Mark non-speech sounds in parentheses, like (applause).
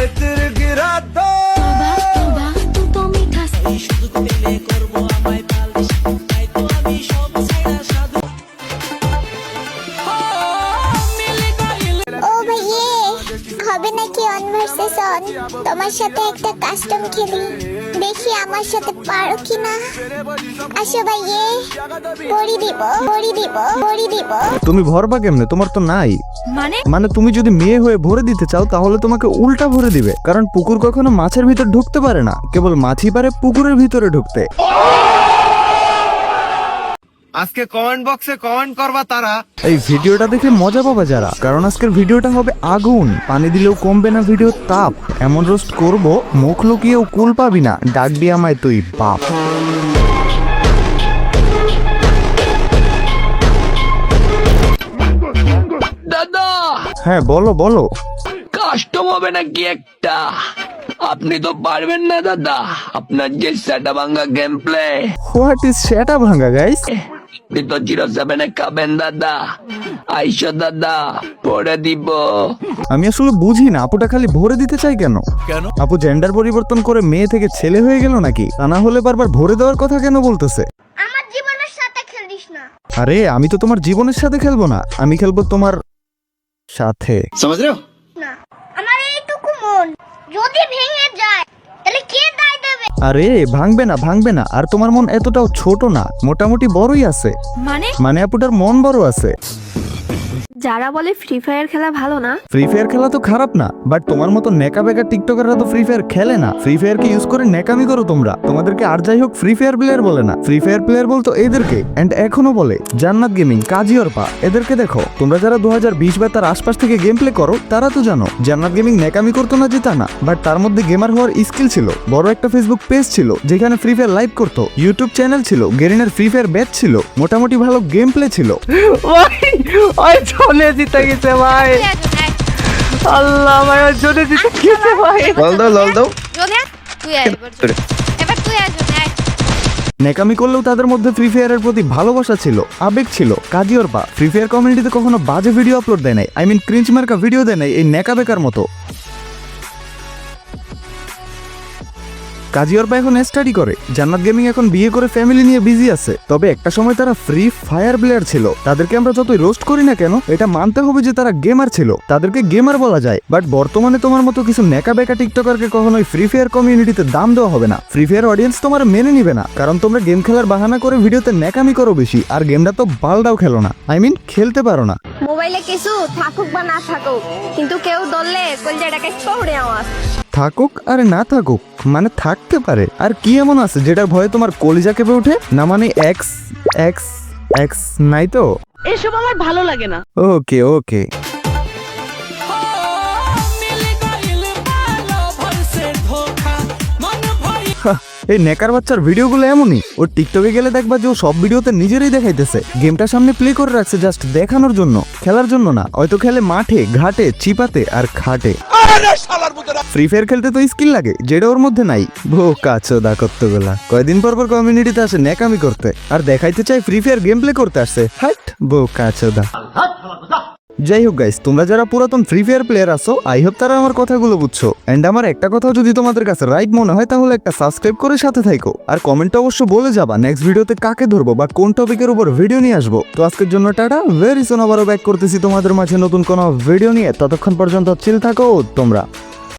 I did. নাকি অনভার্সেশন তোমার সাথে একটা কাস্টম খেলি দেখি আমার সাথে পারো কিনা। আসো ভাইয়ে পরি দিব পরি দিব পরি দিব। তুমি ভরবা কেমনে? তোমার তো নাই। মানে? মানে তুমি যদি মেয়ে হয়ে ভরে দিতে চাও তাহলে তোমাকে উল্টা ভরে দিবে। কারণ পুকুর কখনো মাছের ভিতর ঢুকতে পারে না। কেবল মাছই পারে পুকুরের ভিতরে ঢুকতে। আজকে কমেন্ট বক্সে কমেন্ট করবা তারা। এই ভিডিওটা দেখে মজা পাবা যারা। কারণ আজকের ভিডিওটা হবে আগুন। পানি দিলেও কমবে না ভিডিও তাপ। এমন রোস্ট করব মুখ লুকিয়েও কুল পাবি না। ডাকবি আমায় তুই বাপ। দাদা! হ্যাঁ বলো বলো। কাস্টম হবে নাকি একটা? আপনি তো পারবেন না দাদা। আপনার যে সেটা ভাঙ্গা গেম প্লে হোয়াট ইজ সেটা ভাঙা গাইস তো জিরো সেভেনে খাবেন দাদা। আইসো দাদা পরে দিব। আমি আসলে বুঝি না আপুটা খালি ভরে দিতে চাই কেন? কেন? আপু জেন্ডার পরিবর্তন করে মেয়ে থেকে ছেলে হয়ে গেল নাকি? তা না হলে বারবার ভরে দেওয়ার কথা কেন বলতেছে? আমার জীবনের সাথে খেলিস না। আরে আমি তো তোমার জীবনের সাথে খেলব না আমি খেলব তোমার সাথে। না আমার এইটুকু মন যদি ভেঙে যায় আরে ভাঙবে না ভাঙবে না। আর তোমার মন এতটাও ছোট না মোটামুটি বড়ই আছে। মানে? মানে আপুটার মন বড় আছে। যারা বলে ফ্রি ফায়ার খেলা ভালো না ফ্রি ফায়ার খেলা তো খারাপ না বাট তোমার মতো নেকা বেকা টিকটকাররা তো ফ্রি ফায়ার খেলে না। ফ্রি ফায়ার কে ইউজ করে নেকামি করো তোমরা। তোমাদেরকে আর যাই হোক ফ্রি ফায়ার প্লেয়ার বলে না। ফ্রি ফায়ার প্লেয়ার বলতো এদেরকে এন্ড এখনও বলে জান্নাত গেমিং কাজী অর্পা এদেরকে দেখো। তোমরা যারা দু হাজার বিশ বা তার আশপাশ থেকে গেম প্লে করো তারা তো জানো জান্নাত গেমিং নেকামি করতো না যে তা না বাট তার মধ্যে গেমার হওয়ার স্কিল ছিল। বড় একটা ফেসবুক পেজ ছিল যেখানে ফ্রি ফায়ার লাইভ করতো। ইউটিউব চ্যানেল ছিল গেরিনের ফ্রি ফায়ার ব্যাচ ছিল। মোটামুটি ভালো গেম প্লে ছিল। (laughs) ভাই ওই জিতে গেছে ভাই। আল্লাহ ভাই জিতে গেছে ভাই। লল দাও লল দাও। তুই এবার তুই আয় জোনে আয়। নেকামি করলেও তাদের মধ্যে ফ্রি ফায়ারের প্রতি ভালোবাসা ছিল আবেগ ছিল। কাজী বা ফ্রি ফায়ার কমিউনিটিতে কখনো বাজে ভিডিও আপলোড দেয় নাই। আই মিন ক্রিঞ্চ মার্কা ভিডিও দেয় নাই এই নেকা বেকার মতো। কাজী অর্পা এখন স্টাডি করে। জান্নাত গেমিং এখন বিয়ে করে ফ্যামিলি নিয়ে বিজি আছে। তবে একটা সময় তারা ফ্রি ফায়ার প্লেয়ার ছিল। তাদেরকে আমরা যতই রোস্ট করি না কেন, এটা মানতে হবে যে তারা গেমার ছিল। তাদেরকে গেমার বলা যায়। বাট বর্তমানে তোমার মতো কিছু নেকা বেকা টিকটকারকে কখনোই ফ্রি ফায়ার কমিউনিটিতে দাম দেওয়া হবে না। ফ্রি ফায়ার অডিয়েন্স তোমার মেনে নিবে না। কারণ তোমরা গেম খেলার বাহানা করে ভিডিওতে নেকামি করো বেশি। আর গেমটা তো বালটাও খেলো না। আই মিন খেলতে পারো না। মোবাইলে কিছু থাকুক বা না থাকুক, কিন্তু কেউ ধরলে কলজাটাকে পৌড়ে আওয়াজ। থাকুক আর না থাকুক মানে থাকতে পারে। আর কি এমন আছে যেটার ভয়ে তোমার কলিজা কেঁপে ওঠে? না মানে এক্স এক্স এক্স নাই তো? এসব আমার ভালো লাগে না। ওকে ওকে এই নেকার বাচ্চার ভিডিওগুলো এমনই। ওর টিকটকে গেলে দেখবা যে ও সব ভিডিওতে নিজেরই দেখাইতেছে। গেমটা সামনে প্লে করে রাখছে জাস্ট দেখানোর জন্য, খেলার জন্য না। হয়তো খেলে মাঠে, ঘাটে, চিপাতে আর খাটে। ফ্রি ফায়ার খেলতে তো স্কিল লাগে, যেটা ওর মধ্যে নাই। ভো কাছো দা কত্তগুলা কয়দিন পর পর কমিউনিটিতে আসে নেকামি করতে। আর দেখাইতে চাই ফ্রি ফায়ার গেম প্লে করতে আসছে। হাট বো কাছো দা। যাই হোক গাইস তোমরা যারা পুরাতন ফ্রি ফায়ার প্লেয়ার আছো আই হোপ তারা আমার কথাগুলো বুঝছ। এন্ড আমার একটা কথাও যদি তোমাদের কাছে রাইট মনে হয়, তাহলে একটা সাবস্ক্রাইব করে সাথে থাকো আর কমেন্ট অবশ্য বলে যাবা নেক্সট ভিডিওতে কাকে ধরবো বা কোন টপিকের উপর ভিডিও নিয়ে আসব। তো আজকের জন্য টাটা ভেরি সোন আবারও ব্যাক করতেছি তোমাদের মাঝে নতুন কোনো ভিডিও নিয়ে। ততক্ষণ পর্যন্ত চিল থাকো, তোমরা।